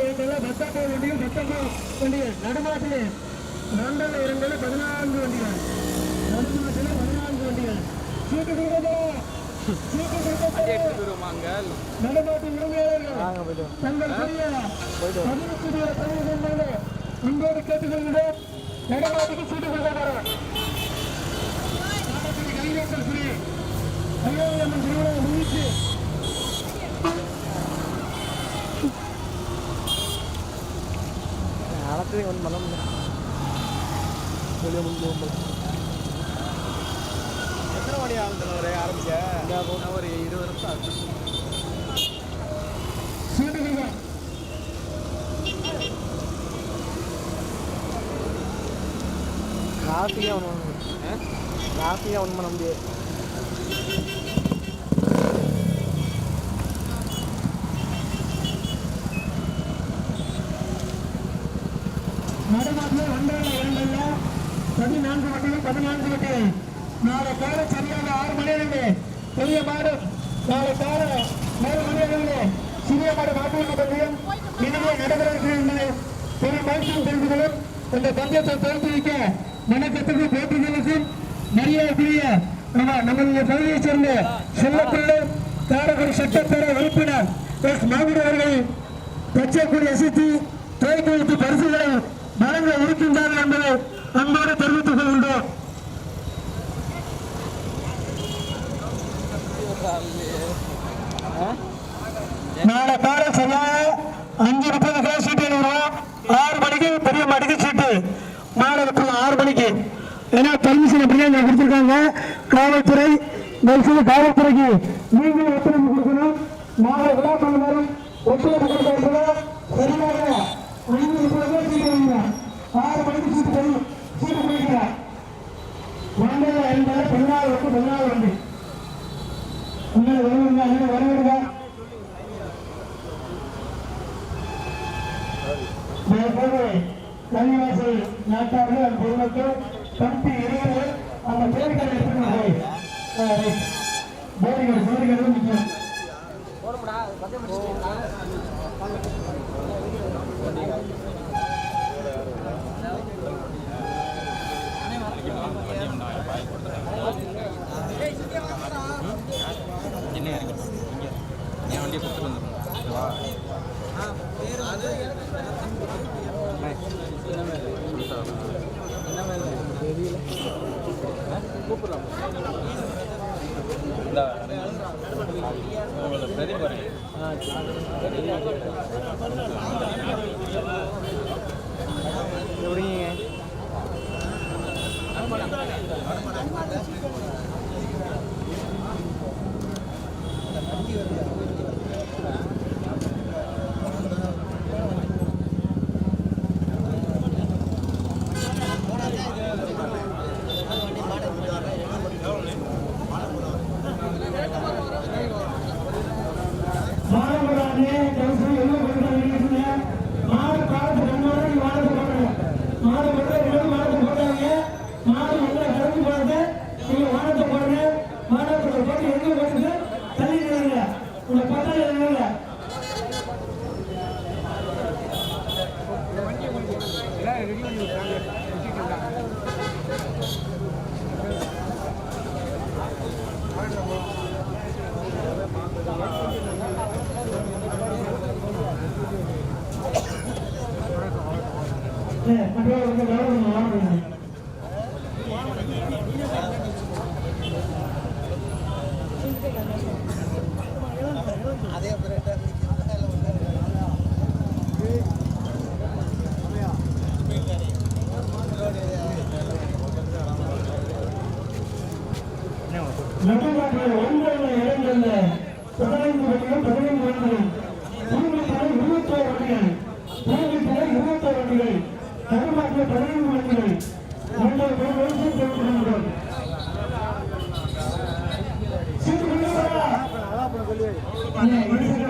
இரண்டுல பத்தொன்பது வண்டிகள் பத்தொன்பது வண்டிகள் நடுமாட்டிலே ரெண்டில் இரண்டுல பதினான்கு வண்டிகள். நடுமாட்டிலே பதினான்கு வண்டிகள். சீட்டு கொடுக்கதோ சீட்டு கொடுக்கதோ நடுமாட்டு உரிமையாளர்கள். தங்கள் புதிய பதிவு புதிய பதிவு கொண்டாங்க உங்களோடு கேட்டுக்கொள்கிறோம். நடுமாட்டுக்கு சீட்டு கொடுக்கப்படுறோம் புரிய திருவிழா முடிச்சு ஒன்றும் பண்ண முடியல வெளியே முடிஞ்சு எத்தனை மணி ஆகும் தலைவரே ஆரம்பிக்க ஒரு இருபது நிமிஷம் ஆகுது சீட்டு கொடுக்க டிராஃபிக்காக ஒன்றும் பண்ண முடியாது டிராஃபிக்காக ஒன்றல்ல இரண்டல்ல பதினான்கு வண்டிகள் பதினான்கு வண்டிகள் நாளை காலை சரியாக ஆறு மணி இருந்து பெரிய மாடு நாளை காலை ஏழு மணி இருந்து சிறிய மாடு மாட்டு பந்தயம். இனிமே நடக்கிறது நடைபெறுகிறது பெரிய மகிழ்ச்சியும் தெரிந்துகளும் இந்த பந்தயத்தை தோற்று வைக்க வணக்கத்துக்கும் போட்டிகளுக்கும் மரியாதைக்குரிய நம்ம நம்முடைய பகுதியைச் சேர்ந்த செல்லப்பிள்ளை காரகர் சட்டப்பேரவை உறுப்பினர் எஸ் மாகுடி அவர்கள் தச்சக்குடி அசித்து துவக்கி வைத்து பரிசுகளை வழங்க இருக்கின்றார்கள் என்பதை அன்போடு தெரிவித்துக் கொள்கின்றோம். நாளை காலை சரியாக அஞ்சு முப்பது கிலோ சீட்டு எழுதுவோம் ஆறு மணிக்கு பெரிய மடிக்கு சீட்டு. மாலை இப்போ ஆறு மணிக்கு. ஏன்னா பெர்மிஷன் அப்படியே இங்கே கொடுத்துருக்காங்க. காவல்துறை தயவுசெய்து காவல்துறைக்கு நீங்களும் ஒத்துழைப்பு கொடுக்கணும். நாளை விழா மணி நேரம் ஒத்துழைப்பு கொடுக்கணும் சரியாக ஐந்து முப்பது பேர் சீட்டு எழுதுங்க ஆறு மணிக்கு சீட்டு பெரிய சீட்டு பிடிக்கிறேன் வண்டியில் ஐம்பது பதினாறு வந்து. பதினாறு வண்டி அண்ணன் வருவீங்க அண்ணன் வருவீங்க மேற்போது கன்னிவாசி நாட்டார்கள் அந்த பொதுமக்கள் கம்பி இருவர் அந்த பேருக்கள் எடுத்துக்கணும் போரிகள் போரிகள் Gracias. Adiós, pero para.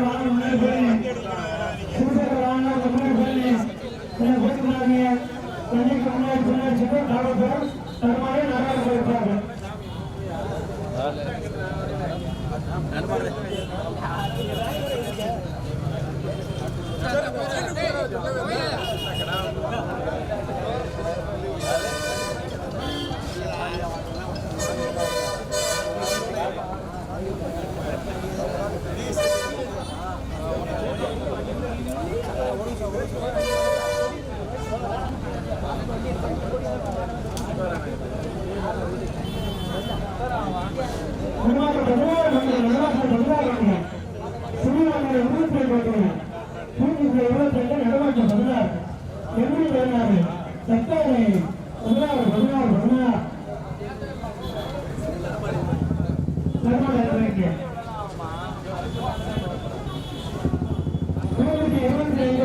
ரெண்டு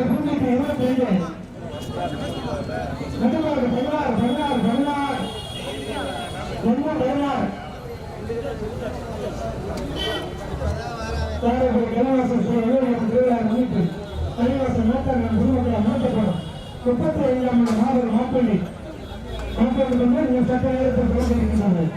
நடுவார் பதினாறு பதினாறு பதினாறு. பதினாறு. காரைக்குடி கலைவாசல் ஸ்ரீ வீரவாசல் திருவிழா முன்னிட்டு கலைவாசல் மாற்றப்படும் முப்பத்தி ஐந்தாம் ஆண்டு மாபெரும் மாப்பள்ளி. மாப்பள்ளி வந்து சட்ட நேரத்தில் பிறந்திருக்கிறார்கள்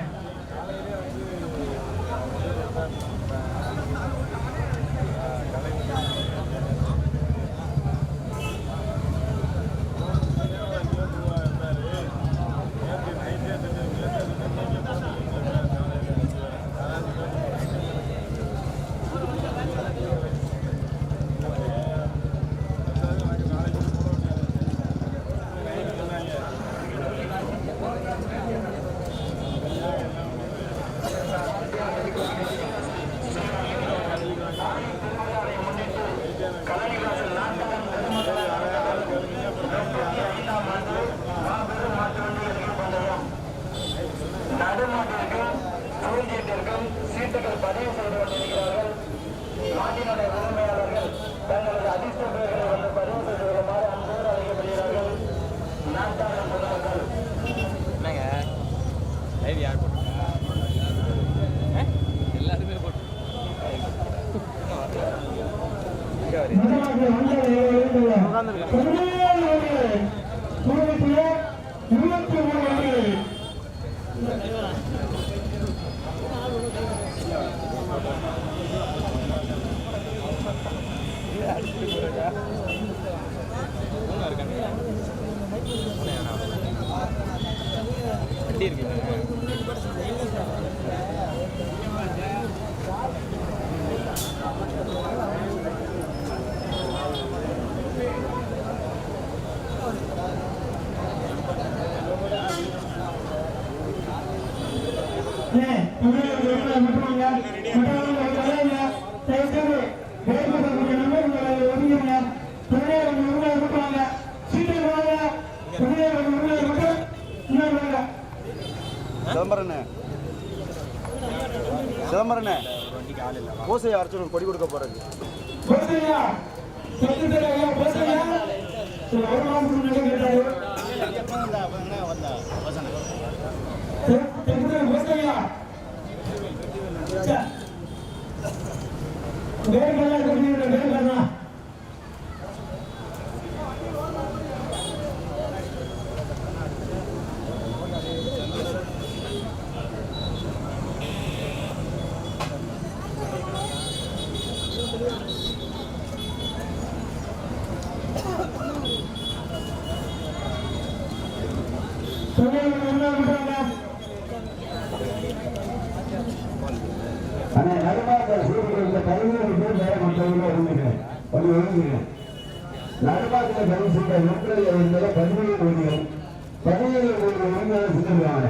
சிதம்பரண்ணே சிதம்பரண்ணே பூசையை அர்ச்சனை கொடி கொடுக்க போறது ஆனா நடுமாக்கள் சூரியனுக்கு பதினேழு பேர் வேற மற்றவங்க ஒதுங்குகிறேன் கொஞ்சம் ஒதுங்குகிறேன் நடுமாக்களை பதிவு செய்த மக்கள் பதினேழு ஒதுங்கள் பதினேழு ஒதுங்க ஒதுங்க செஞ்சிருக்காங்க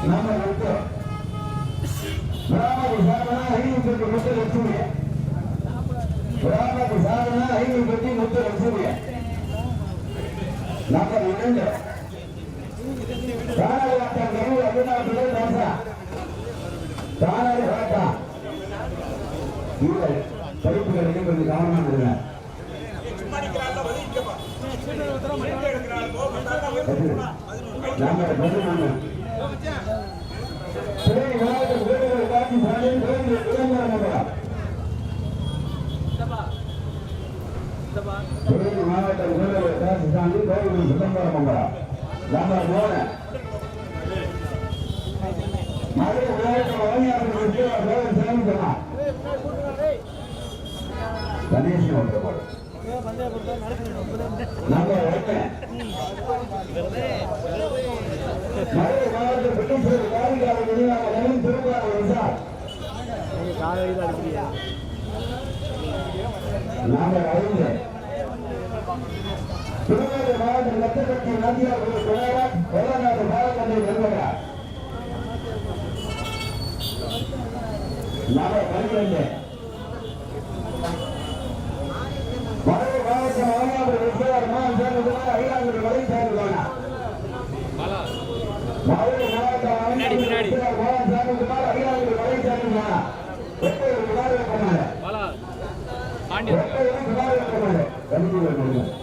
நாம வந்து பிராமண சாதனா ஐநூறு பெட்டி முத்து லட்சுமிய பிராமண சாதனா ஐநூறு முத்து நம்ம இணைந்து தானாடி வாட்டம் கருவு அபிநாள் தாசா தானாடி வாட்டம் இல்லை படிப்புகளுக்கு கொஞ்சம் கவனமா இருங்க நாம பதினொன்று சிறை சாலையில் விரைவில் விளம்பரம் நம்பலாம் சிறை மாவட்ட வீடுகள் காட்சி சாமி கோவில் சிதம்பரம். மங்கலம் நம்பர் மூணு மதுரை மாவட்டம் வழங்கியாளர்களுக்கு கோவில் சாமி சொன்னார் கணேசன் ஒன்று போடு நம்பர் ஒன்று மதுரை மாவட்டம் பிரிட்டிஷ் காரிகால நினைவாக நவீன் திருப்பாளர் விசார் காலையில் அடிக்கிறியா நம்பர் ஐந்து திருநெல்வேலி மாவட்டம் குமாரன் வெள்ளநாடு பாலக்கண்டை நண்பர்கள் நம்பர் பன்னிரண்டு மதுரை மாவட்டம் அவனியாபுரம் விஸ்வநாதர் மகன் சேர்ந்ததுனால ஐயாயிரம் வரை சேர்ந்துள்ளன மதுரை மாவட்டம் அவனியாபுரம் விஸ்வநாதர் மகன் சேர்ந்ததுனால ஐயாயிரம் வரை சேர்ந்துள்ளன எட்டு விவாதம் பண்ணாங்க பாலா பாண்டியன். எப்படி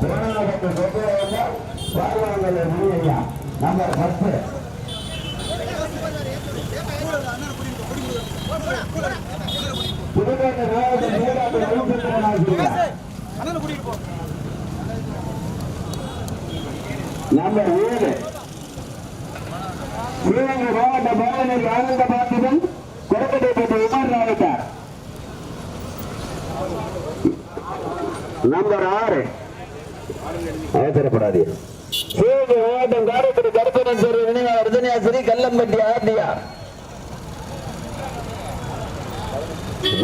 குணாபத்து சுப்பையா பாதுகாப்பதை மொழியா நம்பர் பத்து புதுக்கோட்டை மாவட்டம் மேலாட்டு ரவிச்சந்திரன் நம்பர் ஏழு சிவகங்கை மாவட்ட ஆனந்த பாத்திரன் உமர் நாயக்கார் நம்பர் ஆறு. அவசரப்படாதீ சிவகங்கை மாவட்டம் காரைக்குடி கருப்பணன் நினைவாளர் கல்லம்பட்டி ஆர்டிஆர்.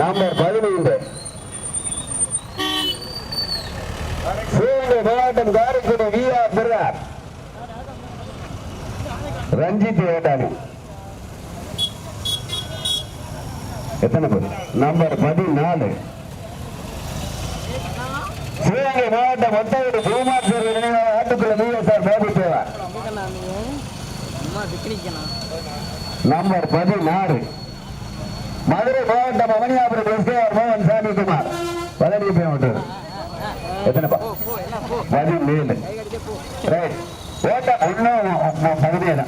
நம்பர் பதினைந்து சிவகங்கை மாவட்டம் காரைக்குடி வி ஆர் ரஞ்சித் வேட்டாளி. எத்தனை பேர்? நம்பர் பதினாலு. சிவகங்கை மாவட்டம் ஒத்தவீடு பூமார் சேரி நினைவாக ஆட்டுக்குள்ள பிஎஸ்ஆர் பாபு சேவா அம்மா நம்பர் பதினாறு. மதுரை மாவட்டம் அவனியாபுரம் எஸ்கேஆர் மோகன் சாமிக்குமார் பழனி மாவட்டம் விட்டுரு எத்தனைப்பா பதினேழு. ரைட். ஓட்டம் இன்னும் பதினேழு.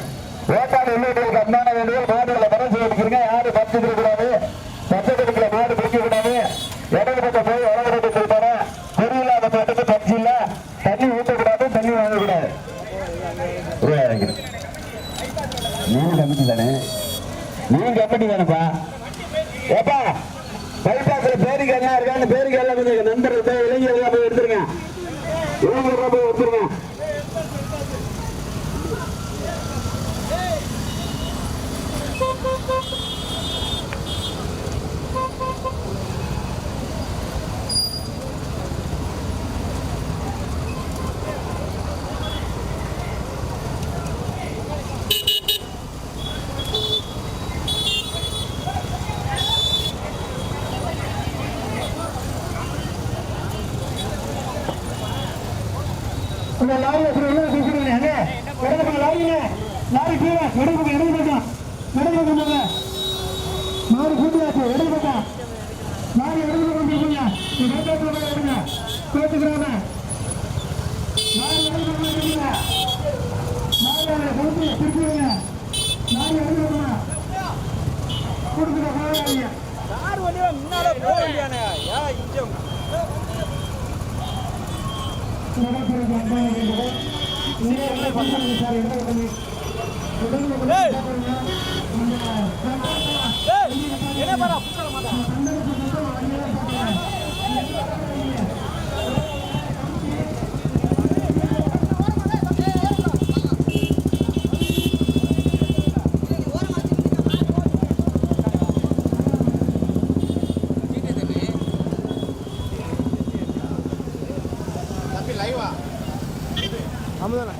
ஓட்டாடு உள்ளூர்களுக்கு அன்பான வேண்டுதல் மாடுகளை பரிசு எடுக்கிறீங்க யாரும் பத்து இருக்கக்கூடாது பச்சைக்குள்ள மாடு பிடிக்க கூடாது இடது பக்கம் போய் வலது நீங்க கமிட்டி தானே? நீ கமிட்டி தானேப்பா. ஏப்பா பைபாஸ்ல பேருக்கு என்ன இருக்கான்னு பேருக்கு எல்லாம் கொஞ்சம் நண்பர்கள் போய் இளைஞர்கள் போய் எடுத்துருங்க. இளைஞர்கள் போய் எடுத்துருங்க. இந்த லாரி வசதி உள்ள பேசுறீங்க அங்க. இடது பக்கம் லாரிங்க லாரி கீழே இடது பக்கம் இடது பக்கம். இடது பக்கம் போங்க. மாடு கூட்டியாச்சு இடது பக்கம். லாரி இடது பக்கம் போங்க. நீ வேட்டாத்துல போய் எடுங்க கோத்துக்கிறாம லாரி இடது பக்கம் எடுங்க லாரி கொடுத்து திருப்பிடுங்க. லாரி இடது பக்கம்? கொடுத்துருங்க போகாதீங்க யார் வண்டியா முன்னால போக வேண்டியானே யா இஞ்சம் என்ன பாரா അമ്പതാണ്